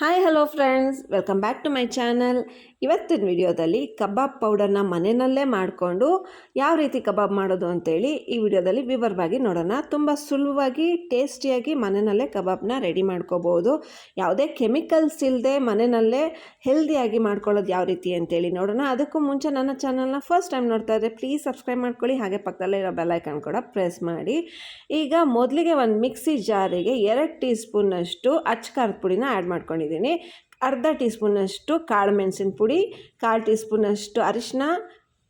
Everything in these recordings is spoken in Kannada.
Hi hello friends welcome back to my channel ಇವತ್ತಿನ ವಿಡಿಯೋದಲ್ಲಿ ಕಬಾಬ್ ಪೌಡರ್ನ ಮನೆಯಲ್ಲೇ ಮಾಡಿಕೊಂಡು ಯಾವ ರೀತಿ ಕಬಾಬ್ ಮಾಡೋದು ಅಂತೇಳಿ ಈ ವಿಡಿಯೋದಲ್ಲಿ ವಿವರವಾಗಿ ನೋಡೋಣ. ತುಂಬ ಸುಲಭವಾಗಿ ಟೇಸ್ಟಿಯಾಗಿ ಮನೆಯಲ್ಲೇ ಕಬಾಬ್ನ ರೆಡಿ ಮಾಡ್ಕೋಬೋದು ಯಾವುದೇ ಕೆಮಿಕಲ್ಸ್ ಇಲ್ಲದೆ ಮನೆಯಲ್ಲೇ ಹೆಲ್ದಿಯಾಗಿ ಮಾಡ್ಕೊಳ್ಳೋದು ಯಾವ ರೀತಿ ಅಂತೇಳಿ ನೋಡೋಣ. ಅದಕ್ಕೂ ಮುಂಚೆ ನನ್ನ ಚಾನಲ್ನ ಫಸ್ಟ್ ಟೈಮ್ ನೋಡ್ತಾ ಇದ್ದರೆ ಪ್ಲೀಸ್ ಸಬ್ಸ್ಕ್ರೈಬ್ ಮಾಡ್ಕೊಳ್ಳಿ. ಹಾಗೆ ಪಕ್ಕದಲ್ಲೇ ಇರೋ ಬೆಲ್ಲೈಕನ್ ಕೂಡ ಪ್ರೆಸ್ ಮಾಡಿ. ಈಗ ಮೊದಲಿಗೆ ಒಂದು ಮಿಕ್ಸಿ ಜಾರಿಗೆ ಎರಡು ಟೀ ಸ್ಪೂನಷ್ಟು ಅಚ್ಚ ಖಾರದ ಪುಡಿನ ಆ್ಯಡ್ ಮಾಡ್ಕೊಂಡಿದ್ದೀನಿ ಅರ್ಧ ಟೀ ಸ್ಪೂನಷ್ಟು ಕಾಳು ಮೆಣಸಿನ ಪುಡಿ, ಕಾಲು ಟೀ ಸ್ಪೂನಷ್ಟು ಅರಿಶಿನ,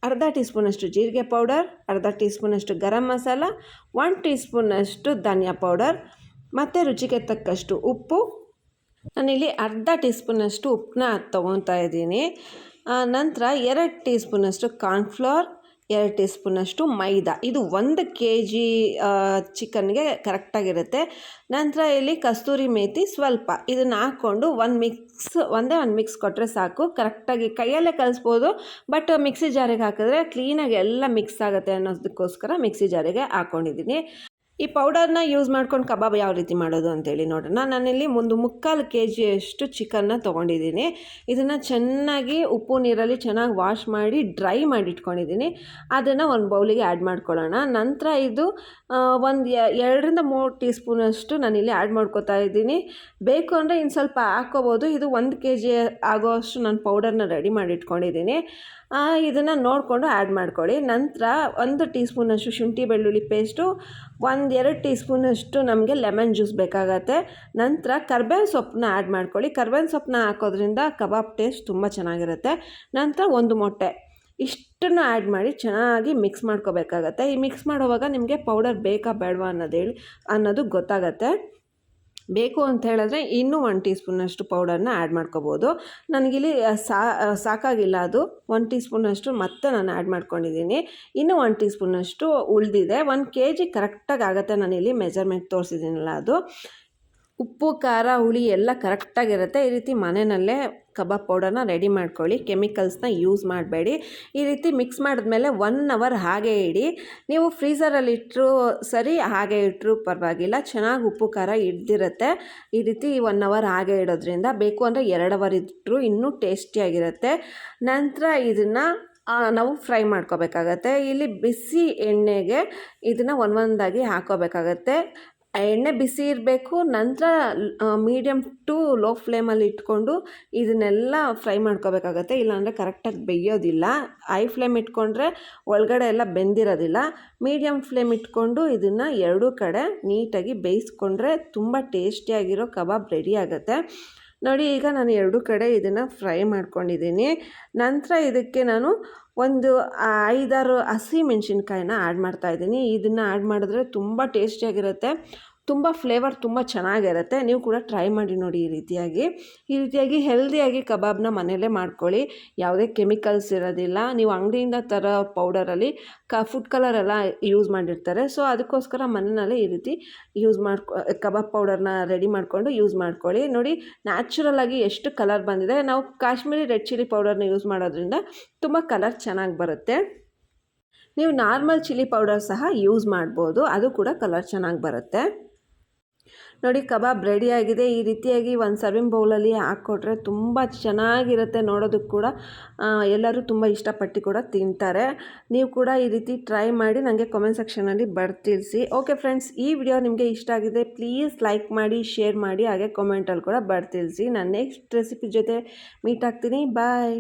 ಅರ್ಧ ಟೀ ಸ್ಪೂನಷ್ಟು ಜೀರಿಗೆ ಪೌಡರ್, ಅರ್ಧ ಟೀ ಸ್ಪೂನಷ್ಟು ಗರಂ ಮಸಾಲ, ಒನ್ ಟೀ ಸ್ಪೂನಷ್ಟು ಧನಿಯಾ ಪೌಡರ್, ಮತ್ತು ರುಚಿಗೆ ತಕ್ಕಷ್ಟು ಉಪ್ಪು. ನಾನಿಲ್ಲಿ ಅರ್ಧ ಟೀ ಸ್ಪೂನಷ್ಟು ಉಪ್ಪನ್ನ ತೊಗೊತಾ ಇದ್ದೀನಿ. ನಂತರ ಎರಡು ಟೀ ಸ್ಪೂನಷ್ಟು ಕಾರ್ನ್ಫ್ಲವರ್ ಎರಡು ಟೀ ಸ್ಪೂನಷ್ಟು ಮೈದಾ. ಇದು ಒಂದು ಕೆ ಜಿ ಚಿಕನ್ಗೆ ಕರೆಕ್ಟಾಗಿರುತ್ತೆ. ನಂತರ ಇಲ್ಲಿ ಕಸ್ತೂರಿ ಮೇಥಿ ಸ್ವಲ್ಪ. ಇದನ್ನು ಹಾಕ್ಕೊಂಡು ಒಂದು ಮಿಕ್ಸ್, ಒಂದೇ ಒಂದು ಮಿಕ್ಸ್ ಕೊಟ್ಟರೆ ಸಾಕು. ಕರೆಕ್ಟಾಗಿ ಕೈಯಲ್ಲೇ ಕಲಿಸ್ಬೋದು. ಬಟ್ ಮಿಕ್ಸಿ ಜಾರಿಗೆ ಹಾಕಿದ್ರೆ ಕ್ಲೀನಾಗಿ ಎಲ್ಲ ಮಿಕ್ಸ್ ಆಗುತ್ತೆ ಅನ್ನೋದಕ್ಕೋಸ್ಕರ ಮಿಕ್ಸಿ ಜಾರಿಗೆ ಹಾಕ್ಕೊಂಡಿದ್ದೀನಿ ಈ ಪೌಡರ್ನ ಯೂಸ್ ಮಾಡ್ಕೊಂಡು ಕಬಾಬ್ ಯಾವ ರೀತಿ ಮಾಡೋದು ಅಂತೇಳಿ ನೋಡೋಣ. ನಾನಿಲ್ಲಿ ಒಂದು ಮುಕ್ಕಾಲು ಕೆ ಜಿಯಷ್ಟು ಚಿಕನ್ನ ತೊಗೊಂಡಿದ್ದೀನಿ. ಇದನ್ನು ಚೆನ್ನಾಗಿ ಉಪ್ಪು ನೀರಲ್ಲಿ ಚೆನ್ನಾಗಿ ವಾಶ್ ಮಾಡಿ ಡ್ರೈ ಮಾಡಿ ಇಟ್ಕೊಂಡಿದ್ದೀನಿ ಅದನ್ನು ಒಂದು ಬೌಲಿಗೆ ಆ್ಯಡ್ ಮಾಡ್ಕೊಳ್ಳೋಣ. ನಂತರ ಇದು ಒಂದು ಎರಡರಿಂದ ಮೂರು ಟೀ ಸ್ಪೂನಷ್ಟು ನಾನಿಲ್ಲಿ ಆ್ಯಡ್ ಮಾಡ್ಕೋತಾ ಇದ್ದೀನಿ. ಬೇಕು ಅಂದರೆ ಇನ್ನು ಸ್ವಲ್ಪ ಹಾಕ್ಕೋಬೋದು. ಇದು ಒಂದು ಕೆ ಜಿ ಆಗೋಷ್ಟು ನಾನು ಪೌಡರ್ನ ರೆಡಿ ಮಾಡಿ ಇಟ್ಕೊಂಡಿದ್ದೀನಿ ಇದನ್ನು ನೋಡಿಕೊಂಡು ಆ್ಯಡ್ ಮಾಡ್ಕೊಳ್ಳಿ. ನಂತರ ಒಂದು ಟೀ ಸ್ಪೂನಷ್ಟು ಶುಂಠಿ ಬೆಳ್ಳುಳ್ಳಿ ಪೇಸ್ಟು ಒಂದು ಎರಡು ಟೀ ಸ್ಪೂನಷ್ಟು ನಮಗೆ ಲೆಮನ್ ಜ್ಯೂಸ್ ಬೇಕಾಗತ್ತೆ. ನಂತರ ಕರ್ಬೇವಿನ ಸೊಪ್ಪನ್ನ ಆ್ಯಡ್ ಮಾಡ್ಕೊಳ್ಳಿ. ಕರ್ಬೇವಿನ ಸೊಪ್ಪನ್ನ ಹಾಕೋದ್ರಿಂದ ಕಬಾಬ್ ಟೇಸ್ಟ್ ತುಂಬ ಚೆನ್ನಾಗಿರುತ್ತೆ. ನಂತರ ಒಂದು ಮೊಟ್ಟೆ. ಇಷ್ಟನ್ನು ಆ್ಯಡ್ ಮಾಡಿ ಚೆನ್ನಾಗಿ ಮಿಕ್ಸ್ ಮಾಡ್ಕೋಬೇಕಾಗತ್ತೆ. ಈ ಮಿಕ್ಸ್ ಮಾಡುವಾಗ ನಿಮಗೆ ಪೌಡರ್ ಬೇಕಾ ಬೇಡವಾ ಅನ್ನೋದು ಹೇಳಿ ಅನ್ನೋದು ಗೊತ್ತಾಗತ್ತೆ. ಬೇಕು ಅಂತ ಹೇಳಿದ್ರೆ ಇನ್ನೂ ಒನ್ ಟೀ ಸ್ಪೂನಷ್ಟು ಪೌಡರ್ನ ಆ್ಯಡ್ ಮಾಡ್ಕೋಬೋದು. ನನಗಿಲ್ಲಿ ಸಾ ಸಾಕಾಗಿಲ್ಲ ಅದು. ಒನ್ ಟೀ ಸ್ಪೂನಷ್ಟು ಮತ್ತೆ ನಾನು ಆ್ಯಡ್ ಮಾಡ್ಕೊಂಡಿದ್ದೀನಿ. ಇನ್ನೂ ಒನ್ ಟೀ ಸ್ಪೂನಷ್ಟು ಉಳಿದಿದೆ. ಒಂದು ಕೆ ಜಿ ಕರೆಕ್ಟಾಗಿ ಆಗುತ್ತೆ ನಾನು ಇಲ್ಲಿ ಮೆಜರ್ಮೆಂಟ್ ತೋರಿಸಿದ್ದೀನಲ್ಲ ಅದು. ಉಪ್ಪು, ಖಾರ, ಹುಳಿ ಎಲ್ಲ ಕರೆಕ್ಟಾಗಿರುತ್ತೆ ಈ ರೀತಿ ಮನೆಯಲ್ಲೇ ಕಬಾಬ್ ಪೌಡರ್ನ ರೆಡಿ ಮಾಡ್ಕೊಳ್ಳಿ. ಕೆಮಿಕಲ್ಸ್ನ ಯೂಸ್ ಮಾಡಬೇಡಿ. ಈ ರೀತಿ ಮಿಕ್ಸ್ ಮಾಡಿದ್ಮೇಲೆ ಒನ್ ಅವರ್ ಹಾಗೆ ಇಡಿ. ನೀವು ಫ್ರೀಸರಲ್ಲಿ ಇಟ್ಟರು ಸರಿ, ಹಾಗೆ ಇಟ್ಟರು ಪರವಾಗಿಲ್ಲ. ಚೆನ್ನಾಗಿ ಉಪ್ಪು, ಖಾರ ಹಿಡ್ದಿರುತ್ತೆ. ಈ ರೀತಿ ಒನ್ ಅವರ್ ಹಾಗೆ ಇಡೋದ್ರಿಂದ ಬೇಕು ಅಂದರೆ ಎರಡು ಅವರ್ ಇಟ್ಟರು ಇನ್ನೂ ಟೇಸ್ಟಿಯಾಗಿರುತ್ತೆ ನಂತರ ಇದನ್ನು ನಾವು ಫ್ರೈ ಮಾಡ್ಕೋಬೇಕಾಗತ್ತೆ. ಇಲ್ಲಿ ಬಿಸಿ ಎಣ್ಣೆಗೆ ಇದನ್ನು ಒಂದೊಂದಾಗಿ ಹಾಕೋಬೇಕಾಗತ್ತೆ. ಎಣ್ಣೆ ಬಿಸಿ ಇರಬೇಕು, ನಂತರ ಮೀಡಿಯಮ್ ಟು ಲೋ ಫ್ಲೇಮಲ್ಲಿ ಇಟ್ಕೊಂಡು ಇದನ್ನೆಲ್ಲ ಫ್ರೈ ಮಾಡ್ಕೋಬೇಕಾಗತ್ತೆ. ಇಲ್ಲಾಂದರೆ ಕರೆಕ್ಟಾಗಿ ಬೇಯೋದಿಲ್ಲ. ಐ ಫ್ಲೇಮ್ ಇಟ್ಕೊಂಡ್ರೆ ಒಳಗಡೆ ಎಲ್ಲ ಬೆಂದಿರೋದಿಲ್ಲ. ಮೀಡಿಯಮ್ ಫ್ಲೇಮ್ ಇಟ್ಕೊಂಡು ಇದನ್ನು ಎರಡೂ ಕಡೆ ನೀಟಾಗಿ ಬೇಯಿಸ್ಕೊಂಡ್ರೆ ತುಂಬ ಟೇಸ್ಟಿಯಾಗಿರೋ ಕಬಾಬ್ ರೆಡಿ ಆಗುತ್ತೆ. ನೋಡಿ, ಈಗ ನಾನು ಎರಡು ಕಡೆ ಇದನ್ನು ಫ್ರೈ ಮಾಡ್ಕೊಂಡಿದ್ದೀನಿ. ನಂತರ ಇದಕ್ಕೆ ನಾನು ಒಂದು ಐದಾರು ಹಸಿ ಮೆಣಸಿನ್ಕಾಯಿನ ಆ್ಯಡ್ ಮಾಡ್ತಾಯಿದ್ದೀನಿ ಇದನ್ನು ಆ್ಯಡ್ ಮಾಡಿದ್ರೆ ತುಂಬ ಟೇಸ್ಟಿಯಾಗಿರುತ್ತೆ. ತುಂಬ ಫ್ಲೇವರ್ ತುಂಬ ಚೆನ್ನಾಗಿರುತ್ತೆ. ನೀವು ಕೂಡ ಟ್ರೈ ಮಾಡಿ ನೋಡಿ ಈ ರೀತಿಯಾಗಿ. ಈ ರೀತಿಯಾಗಿ ಹೆಲ್ದಿಯಾಗಿ ಕಬಾಬ್ನ ಮನೆಯಲ್ಲೇ ಮಾಡ್ಕೊಳ್ಳಿ. ಯಾವುದೇ ಕೆಮಿಕಲ್ಸ್ ಇರೋದಿಲ್ಲ. ನೀವು ಅಂಗಡಿಯಿಂದ ತರೋ ಪೌಡರಲ್ಲಿ ಕ ಫುಡ್ ಕಲರ್ ಎಲ್ಲ ಯೂಸ್ ಮಾಡಿರ್ತಾರೆ. ಸೊ ಅದಕ್ಕೋಸ್ಕರ ಮನೆಯಲ್ಲೇ ಈ ರೀತಿ ಯೂಸ್ ಮಾಡ್ಕೊ, ಕಬಾಬ್ ಪೌಡರ್ನ ರೆಡಿ ಮಾಡಿಕೊಂಡು ಯೂಸ್ ಮಾಡ್ಕೊಳ್ಳಿ. ನೋಡಿ ನ್ಯಾಚುರಲಾಗಿ ಎಷ್ಟು ಕಲರ್ ಬಂದಿದೆ. ನಾವು ಕಾಶ್ಮೀರಿ ರೆಡ್ ಚಿಲ್ಲಿ ಪೌಡರ್ನ ಯೂಸ್ ಮಾಡೋದ್ರಿಂದ ತುಂಬ ಕಲರ್ ಚೆನ್ನಾಗಿ ಬರುತ್ತೆ. ನೀವು ನಾರ್ಮಲ್ ಚಿಲ್ಲಿ ಪೌಡರ್ ಸಹ ಯೂಸ್ ಮಾಡ್ಬೋದು. ಅದು ಕೂಡ ಕಲರ್ ಚೆನ್ನಾಗಿ ಬರುತ್ತೆ. ನೋಡಿ, ಕಬಾಬ್ ರೆಡಿಯಾಗಿದೆ ಈ ರೀತಿಯಾಗಿ ಒಂದು ಸರ್ವಿಂಗ್ ಬೌಲಲ್ಲಿ ಹಾಕ್ಕೊಟ್ರೆ ತುಂಬ ಚೆನ್ನಾಗಿರುತ್ತೆ ನೋಡೋದಕ್ಕೆ ಕೂಡ. ಎಲ್ಲರೂ ತುಂಬ ಇಷ್ಟಪಟ್ಟು ಕೂಡ ತಿಂತಾರೆ. ನೀವು ಕೂಡ ಈ ರೀತಿ ಟ್ರೈ ಮಾಡಿ ನನಗೆ ಕಾಮೆಂಟ್ ಸೆಕ್ಷನಲ್ಲಿ ಬರ್ತಿಳಿಸಿ ಓಕೆ ಫ್ರೆಂಡ್ಸ್ ಈ ವಿಡಿಯೋ ನಿಮಗೆ ಇಷ್ಟ ಆಗಿದೆ ಪ್ಲೀಸ್ ಲೈಕ್ ಮಾಡಿ ಶೇರ್ ಮಾಡಿ, ಹಾಗೆ ಕಮೆಂಟಲ್ಲಿ ಕೂಡ ಬರ್ತಿಳಿಸಿ ನಾನು ನೆಕ್ಸ್ಟ್ ರೆಸಿಪಿ ಜೊತೆ ಮೀಟ್ ಆಗ್ತೀನಿ. ಬಾಯ್